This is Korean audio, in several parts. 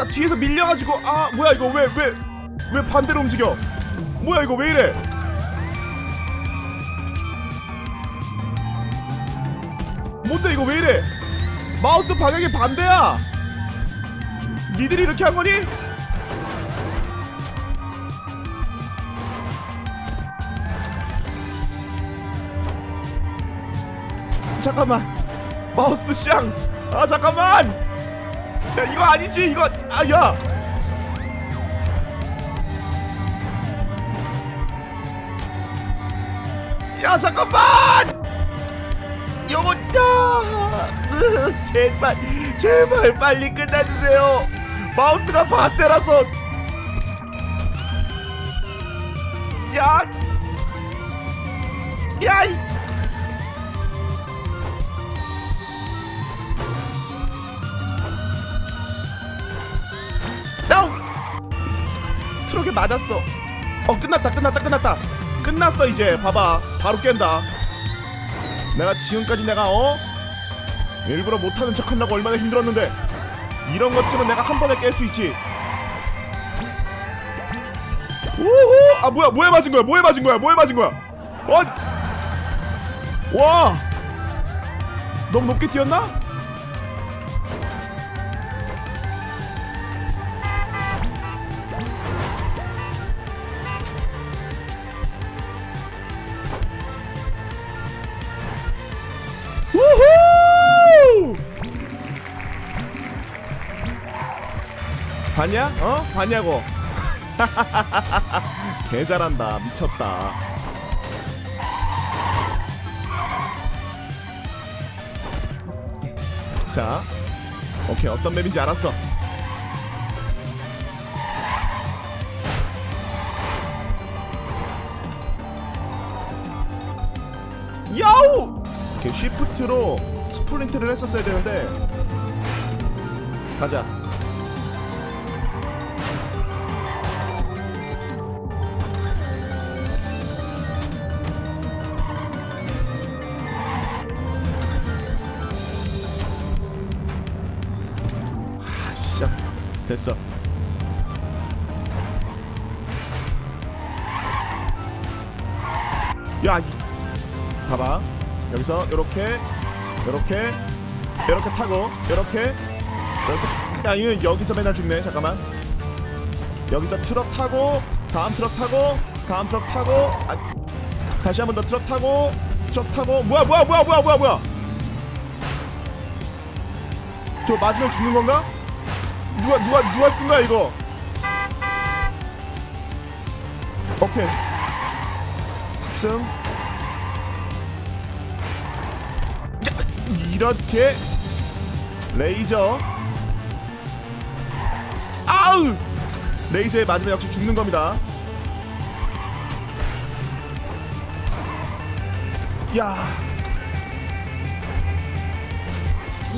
나 뒤에서 밀려가지고 아 뭐야 이거 왜 왜 왜 반대로 움직여? 뭐야 이거 왜 이래? 뭔데 이거 왜 이래? 마우스 방향이 반대야! 니들이 이렇게 한 거니? 잠깐만. 마우스 쌍아 잠깐만 야 이거 아니지? 이거 아야. 야 잠깐만! 이거 야! 으, 제발 제발 빨리 끝내주세요. 마우스가 반대라서. 야 야, 이 맞았어. 어 끝났다 끝났다 끝났다 끝났어 이제 봐봐 바로 깬다. 내가 지금까지 내가 어 일부러 못하는 척하려고 얼마나 힘들었는데 이런 것쯤은 내가 한 번에 깰 수 있지. 우후 아 뭐야 뭐에 맞은 거야 뭐에 맞은 거야 뭐에 맞은 거야 어 와! 너무 높게 뛰었나? 봤냐? 어? 봤냐고? 개 잘한다. 미쳤다. 자 오케이. 어떤 맵인지 알았어. 야우! 이렇게 쉬프트로 스프린트를 했었어야 되는데. 가자 됐어. 야 이, 봐봐. 여기서 요렇게 요렇게 요렇게 타고 요렇게 요렇게. 야 이거 여기서 맨날 죽네. 잠깐만. 여기서 트럭 타고 다음 트럭 타고 다음 트럭 타고 아, 다시 한 번 더 트럭 타고 트럭 타고. 뭐야 뭐야 뭐야 뭐야 뭐야. 저 맞으면 죽는 건가? 누가 누가 누가 쓴 거야 이거? 오케이. 야, 이렇게 레이저. 아우! 레이저에 맞으면 역시 죽는 겁니다. 야.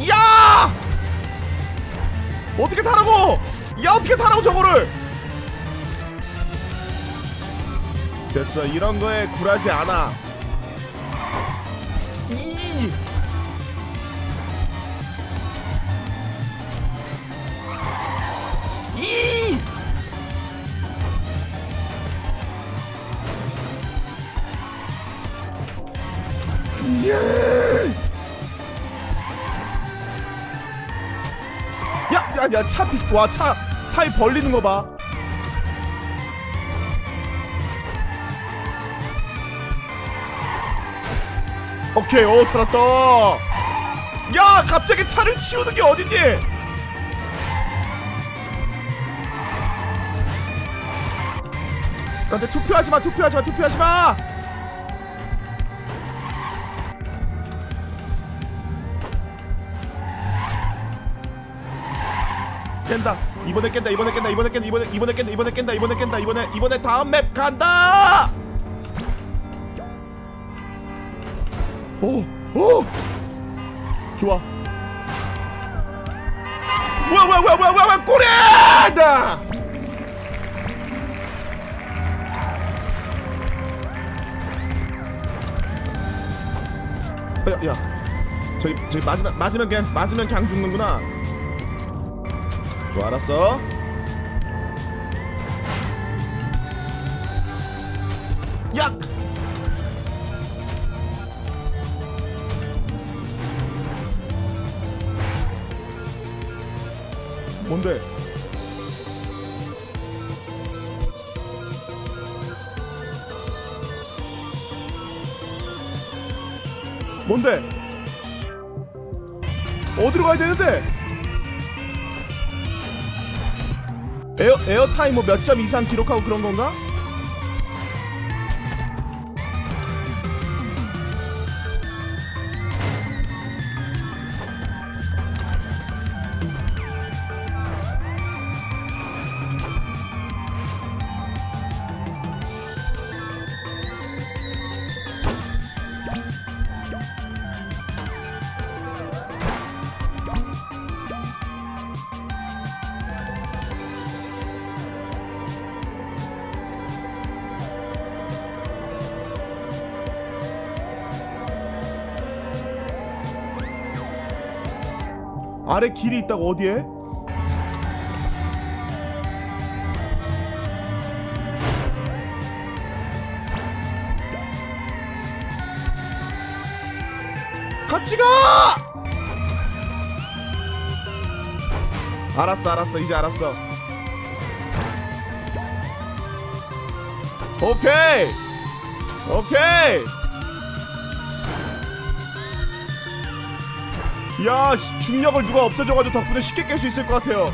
야! 어떻게 타라고? 야 어떻게 타라고 저거를? 됐어 이런 거에 굴하지 않아. 이. 이. 예. 야, 야, 야, 차, 비, 와, 차, 사이 벌리는 거 봐. 오케이, 오, 살았다. 야, 갑자기 차를 치우는 게 어딨니? 근데 투표하지 마, 투표하지 마, 투표하지 마. 깬다. 이번에 깬다. 이번에 깬다. 이번에 깬다. 이번에 이번에 깬다. 이번에 깬다. 이번에 깬다. 이번에 이번에 다음 맵 간다. 오, 오. 좋아. 뭐야 뭐야 뭐야 뭐야 뭐야 꼬리다. 야, 야. 저기 저기 맞으면 맞으면 그냥 맞으면 그냥 죽는구나. 좋아 알았어 야! 뭔데? 뭔데? 어디로 가야 되는데? 에어 에어 타임 뭐 몇 점 이상 기록하고 그런 건가? 아래 길이 있다고 어디에? 같이 가! 알았어 알았어 이제 알았어 오케이 오케이 야 씨, 중력을 누가 없애줘가지고 덕분에 쉽게 깰 수 있을 것 같아요.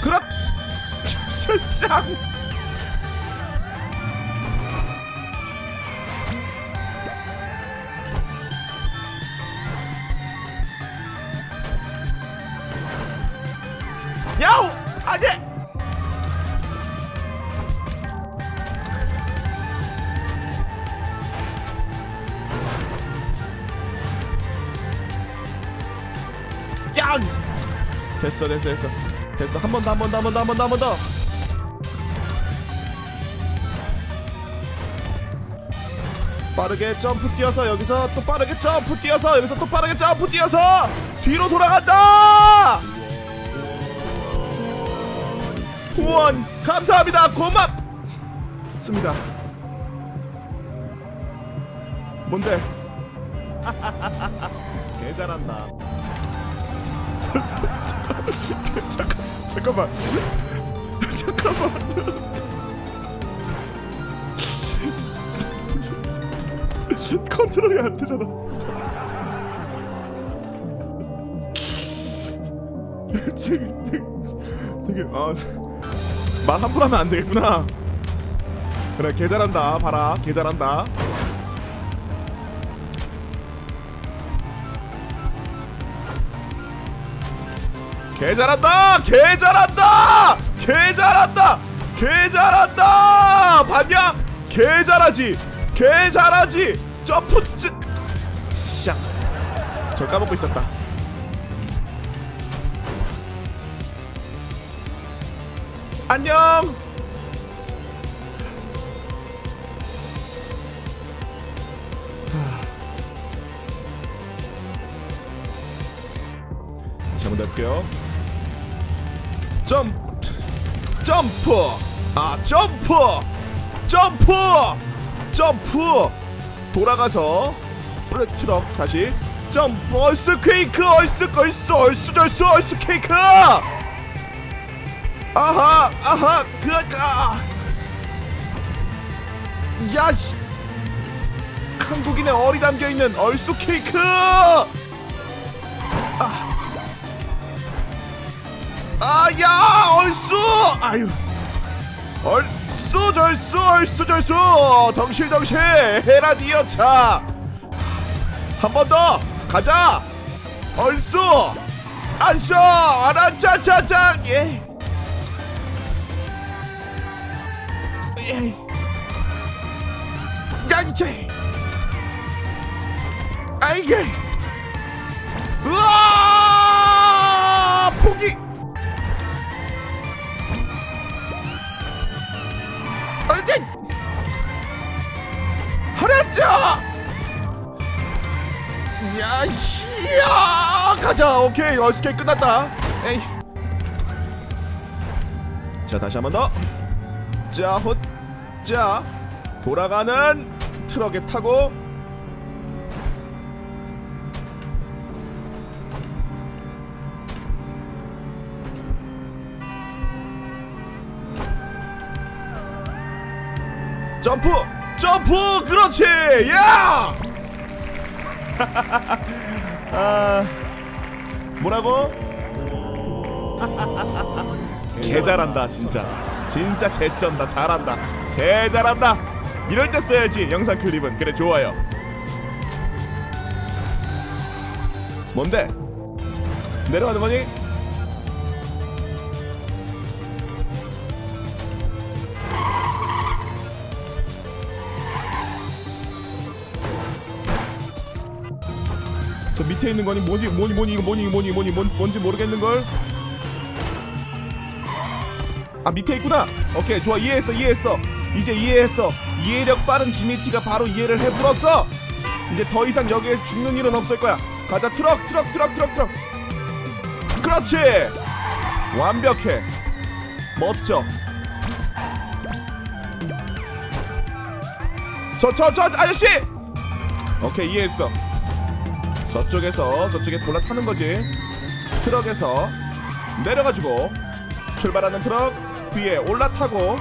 그렇 샤 됐어 됐어 됐어. 됐어. 한 번 더 한 번 더 한 번 더 한 번 더 한 번 더. 빠르게 점프 뛰어서 여기서 또 빠르게 점프 뛰어서 여기서 또 빠르게 점프 뛰어서 뒤로 돌아간다! 후원 감사합니다. 고맙습니다. 뭔데? 개 잘한다 잠깐 잠깐만. 잠깐만. 컨트롤이 안 되잖아. 되게, 되게 아말 함부로 하면 안 되겠구나. 그래 개 잘한다. 봐라 개 잘한다 개 잘한다! 개 잘한다! 개 잘한다! 개 잘한다! 봤냐? 개 잘하지! 개 잘하지! 점프 찌... 샹. 저 까먹고 있었다. 안녕! 한번 해볼게요. 점 점프. 아 점프. 점프. 점프. 돌아가서 트럭 다시 점프. 얼스 케이크 얼스 얼스 얼스 얼스 얼스 케이크! 아하 아하 그아 야씨! 한국인의 얼이 담겨 있는 얼스 케이크 아유. 얼쑤 절쑤 얼쑤 절쑤. 덩실덩실. 헤라디어 차 한 번 더. 가자. 얼쑤. 안쏘 아라짜짜짜 예. 예. 야 이게. 아 이게. 으아 하랬죠 야 씨야! 가자 오케이. 어스케이 끝났다. 에이. 자 다시 한 번 더자 돌아가는 트럭에 타고. 점프 점프! 그렇지! 야! 아, 뭐라고? 개 잘한다 진짜. 진짜 개쩐다 잘한다. 개 잘한다! 이럴 때 써야지 영상 클립은. 그래 좋아요. 뭔데? 내려가는 거니 저 밑에 있는 거니 뭐니 뭐니 뭐니 이거 뭐니 뭐니 뭐니 뭔, 뭔지 모르겠는 걸. 아 밑에 있구나. 오케이 좋아 이해했어 이해했어. 이제 이해했어. 이해력 빠른 김희티가 바로 이해를 해불었어. 이제 더 이상 여기에 죽는 일은 없을 거야. 가자 트럭 트럭 트럭 트럭 트럭. 그렇지. 완벽해. 멋져. 저 저 저 아저씨. 오케이 이해했어. 저쪽에서 저쪽에 올라타는 거지. 트럭에서 내려가지고 출발하는 트럭 위에 올라타고.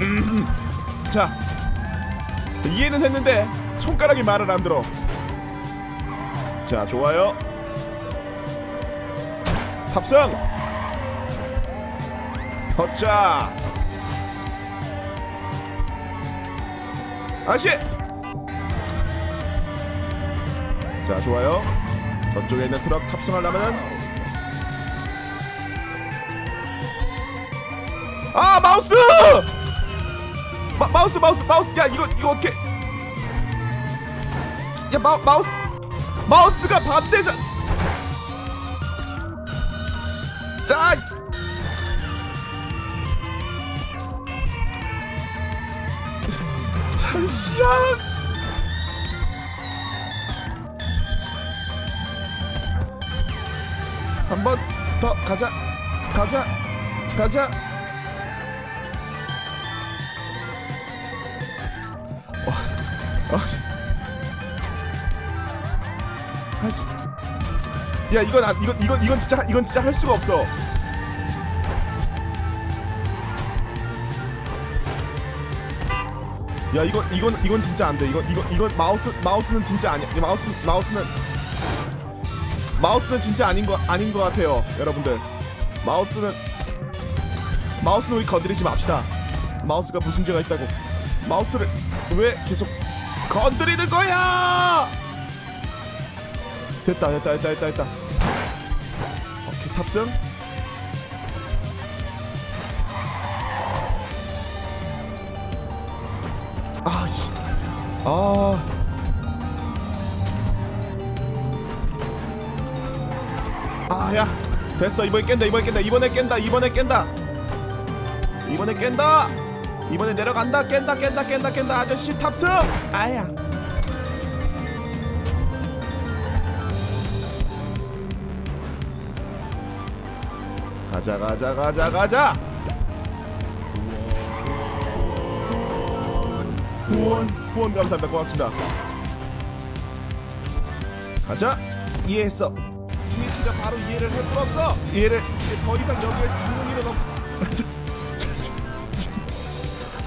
음, 자 이해는 했는데 손가락이 말을 안 들어. 자 좋아요. 탑승. 허자. 아저씨 자 좋아요. 저쪽에 있는 트럭 탑승하려면은. 아 마우스! 마, 마우스 마우스 마우스. 야 이거 이거 어떻게 야 마, 마우스 마우스가 반대자. 자! 잠 더 가자. 가자. 가자. 어, 어. 아씨 야 이건 안 이건 이건 이건 진짜 이건 진짜 할 수가 없어. 야 이건 이건 이건 진짜 안돼. 이건 이건 이건 마우스 마우스는 진짜 아니야. 이 마우스 마우스는 마우스는 진짜 아닌 거 아닌 것 같아요, 여러분들. 마우스는 마우스는 우리 건드리지 맙시다. 마우스가 무슨 죄가 있다고? 마우스를 왜 계속 건드리는 거야? 됐다, 됐다, 됐다, 됐다, 됐다. 오케이 탑승. 아, 씨. 아. 아야 됐어. 이번에 깬다 이번에 깬다 이번에 깬다 이번에 깬다. 이번에 깬다. 이번에 내려간다. 깬다 깬다 깬다 깬다. 아저씨 탑승. 아야. 가자 가자 가자 가자. 후원 후원 감사합니다. 고맙습니다. 가자. 이해했어 김희티가 바로 이해를 해불었어 이해를 더 이상 여기에 죽는 일은 없어.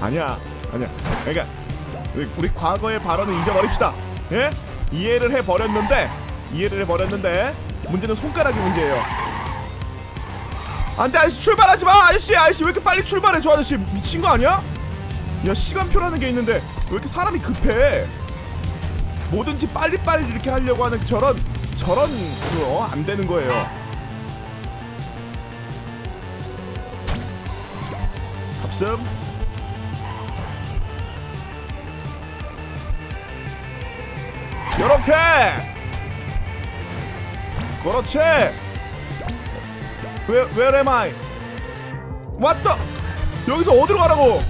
아니야 아니야. 그러니까 우리, 우리 과거의 발언은 잊어버립시다. 예? 이해를 해버렸는데 이해를 해버렸는데 문제는 손가락이 문제예요. 안돼 아저씨 출발하지 마! 아저씨 아저씨 왜 이렇게 빨리 출발해? 저 아저씨 미친 거 아니야? 야 시간표라는 게 있는데 왜 이렇게 사람이 급해? 뭐든지 빨리빨리 이렇게 하려고 하는 저런 저런 그거 안 되는 거예요. 탑승. 요렇게. 그렇지. Where, where am I? 왔다. 여기서 어디로 가라고?